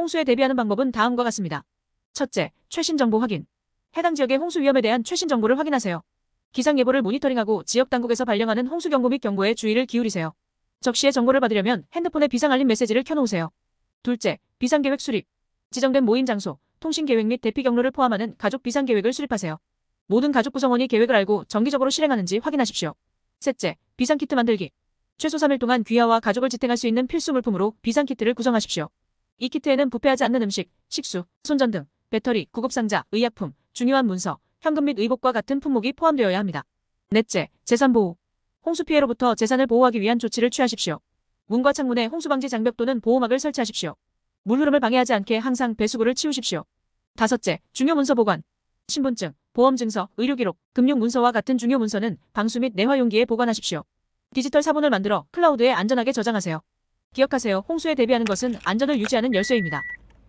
홍수에 대비하는 방법은 다음과 같습니다. 첫째, 최신 정보 확인. 해당 지역의 홍수 위험에 대한 최신 정보를 확인하세요. 기상 예보를 모니터링하고 지역 당국에서 발령하는 홍수 경보 및 경보에 주의를 기울이세요. 적시에 정보를 받으려면 핸드폰에 비상 알림 메시지를 켜놓으세요. 둘째, 비상 계획 수립. 지정된 모임 장소, 통신 계획 및 대피 경로를 포함하는 가족 비상 계획을 수립하세요. 모든 가족 구성원이 계획을 알고 정기적으로 실행하는지 확인하십시오. 셋째, 비상 키트 만들기. 최소 3일 동안 귀하와 가족을 지탱할 수 있는 필수 물품으로 비상 키트를 구성하십시오. 이 키트에는 부패하지 않는 음식, 식수, 손전 등 배터리, 구급상자, 의약품, 중요한 문서, 현금 및 의복과 같은 품목이 포함되어야 합니다. 넷째, 재산 보호. 홍수 피해로부터 재산을 보호하기 위한 조치를 취하십시오. 문과 창문에 홍수 방지 장벽 또는 보호막을 설치하십시오. 물 흐름을 방해하지 않게 항상 배수구를 치우십시오. 다섯째, 중요 문서 보관. 신분증, 보험증서, 의료기록, 금융문서와 같은 중요 문서는 방수 및 내화 용기에 보관하십시오. 디지털 사본을 만들어 클라우드에 안전하게 저장하세요. 기억하세요. 홍수에 대비하는 것은 안전을 유지하는 열쇠입니다.